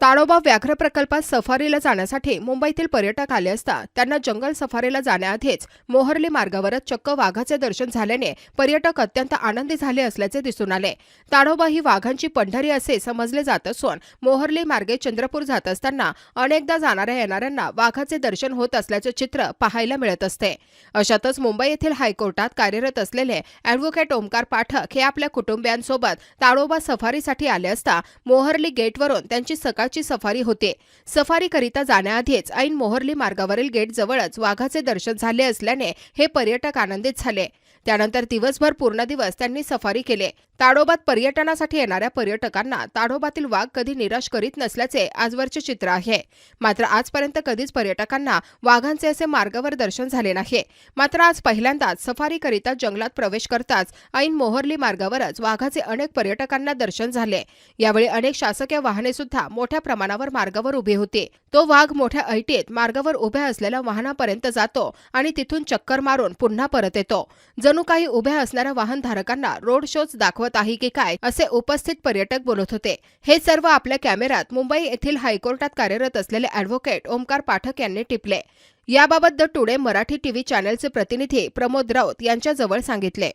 ताडोबा व्याघ्र प्रकल्पात सफारीला जाण्यासाठी मुंबईतील पर्यटक आले असता त्यांना जंगल सफारीला जाण्याआधीच मोहर्ली मार्गावरच चक्क वाघाचे दर्शन झाल्याने पर्यटक अत्यंत आनंदी झाले असल्याचे दिसून आले. ताडोबा ही वाघांची पंढरी असे समजले जात असून मोहर्ली मार्गे चंद्रपूर जात असताना अनेकदा जाणाऱ्या येणाऱ्यांना वाघाचे दर्शन होत असल्याचे चित्र पाहायला मिळत असते. अशातच मुंबई येथील हायकोर्टात कार्यरत असलेले अॅडव्होकेट ओमकार पाठक हे आपल्या कुटुंबियांसोबत ताडोबा सफारीसाठी आले असता मोहर्ली गेटवरून त्यांची वाघाची सफारी होते. सफारीकरिता जाण्याआधीच ऐन मोहर्ली मार्गावरील गेट जवळच वाघाचे दर्शन झाले असल्याने हे पर्यटक आनंदित झाले. त्यानंतर दिवसभर पूर्ण दिवस त्यांनी सफारी केले. ताडोबात पर्यटनासाठी येणाऱ्या पर्यटकांना ताडोबातील वाघ कधी निराश करीत नसल्याचे आजवरचे चित्र आहे. मात्र आजपर्यंत कधीच पर्यटकांना वाघांचे असे मार्गावर दर्शन झाले नाही. मात्र आज पहिल्यांदाच सफारीकरिता जंगलात प्रवेश करताच ऐन मोहर्ली मार्गावरच वाघाचे अनेक पर्यटकांना दर्शन झाले. यावेळी अनेक शासकीय वाहने सुद्धा मोठ्या मोठ्या प्रमाणावर मार्गावर उभे होते. तो वाघ मोठ्या ऐटीत मार्गावर उभ्या असलेल्या वाहनापर्यंत जातो आणि तिथून चक्कर मारून पुन्हा परत येतो. जणू काही उभ्या असणाऱ्या वाहनधारकांना रोड शोज दाखवत आहे की काय असे उपस्थित पर्यटक बोलत होते. हे सर्व आपल्या कॅमेऱ्यात मुंबई येथील हायकोर्टात कार्यरत असलेले अॅडव्होकेट ओमकार पाठक यांनी टिपले. याबाबत द टुडे मराठी टीव्ही चॅनलचे प्रतिनिधी प्रमोद राऊत यांच्याजवळ सांगितले.